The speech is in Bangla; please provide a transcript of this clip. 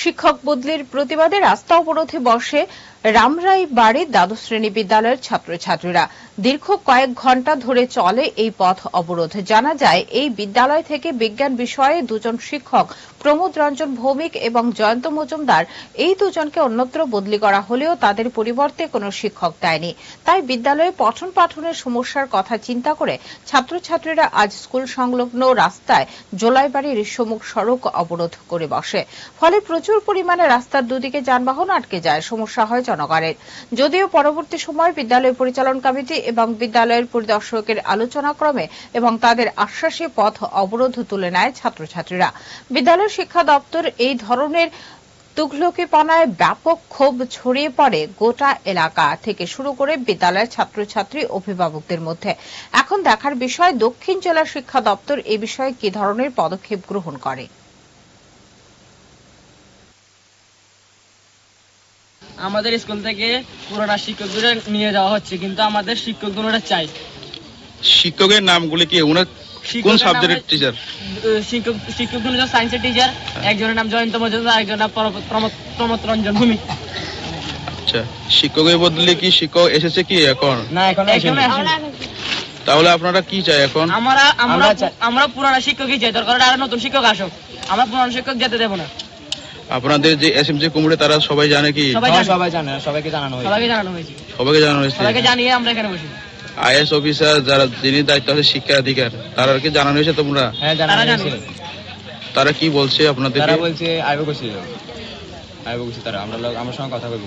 শিক্ষক বদলির প্রতিবাদে রাস্তা অবরোধে বসে রামরাই বাড়ির দ্বাদশ শ্রেণি বিদ্যালয়ের ছাত্রছাত্রীরা। দীর্ঘ কয়েক ঘণ্টা ধরে চলে এই পথ অবরোধ। জানা যায়, এই বিদ্যালয় থেকে বিজ্ঞান বিষয়ে দুজন শিক্ষক, প্রমোদ রঞ্জন ভৌমিক এবং জয়ন্ত মজুমদার, এই দুজনকে অন্যত্র বদলি করা হলেও তাদের পরিবর্তে কোনো শিক্ষক দেয়নি। তাই বিদ্যালয়ে পঠন পাঠনের সমস্যার কথা চিন্তা করে ছাত্রছাত্রীরা আজ স্কুল সংলগ্ন রাস্তায় জোলাইবাড়ির সম্মুখ সড়ক অবরোধ করে বসে। ফলে প্রচুর পরিমাণে রাস্তার দুদিকে যানবাহন আটকে যায়, সমস্যা হয় জনগণের। যদিও পরবর্তী সময় বিদ্যালয় পরিচালন কমিটি এবং বিদ্যালয়ের পরিদর্শকের আলোচনাক্রমে এবং তাদের আশ্বাসে পথ অবরোধ তুলে নেয় ছাত্রছাত্রীরা। বিদ্যালয় শিক্ষা দপ্তর এই ধরনের তুঘলকিপনায় ব্যাপক ক্ষোভ ছড়িয়ে পড়ে গোটা এলাকা থেকে শুরু করে বিদ্যালয়ের ছাত্রছাত্রী, অভিভাবকদের মধ্যে। এখন দেখার বিষয়, দক্ষিণ জেলা শিক্ষা দপ্তর এ বিষয়ে কি ধরনের পদক্ষেপ গ্রহণ করে? আমাদের স্কুল থেকে পুরোনো শিক্ষকদের নিয়ে যাওয়া হচ্ছে কিন্তু আমাদের শিক্ষক দুটা চাই। শিক্ষকের নামগুলি কি? ওনার কোন সাবজেক্টের টিচার শিক্ষক শিক্ষক দুজন সায়েন্সের টিচার একজনের নাম জয়ন্ত মজুমদার একজনের নাম প্রমোদ রঞ্জন ভূমিক। আচ্ছা শিক্ষকের বদলে কি শিক্ষক এসেছে কি এখন? না এখন তাহলে আপনারা কি চাই এখন? আমরা আমরা আমরা পুরানো শিক্ষকই চাই দরকার আরও নতুন শিক্ষক আসুক। আমরা পুরানো শিক্ষক যেতে দেবো না। আপনাদের যে এস এম জি কুমড়ে তারা সবাই জানে কি? সবাই সবাই জানে। সবাইকে জানানো হয়েছে। সবাইকে জানানো হয়েছে। সবাইকে জানানো হয়েছে। সবাইকে জানিয়ে আমরা এখানে বসি। আইএস অফিসার যারা যিনি দায়িত্ব আছে শিক্ষা অধিকার তারা কি জানানো হয়েছে তোমরা? হ্যাঁ জানানো তারা হয়েছে। তারা কি বলছে আপনাদের তারা বলছে আইব করছিল আইব করছি তারা আমরা লোক আমার সঙ্গে কথা বলব।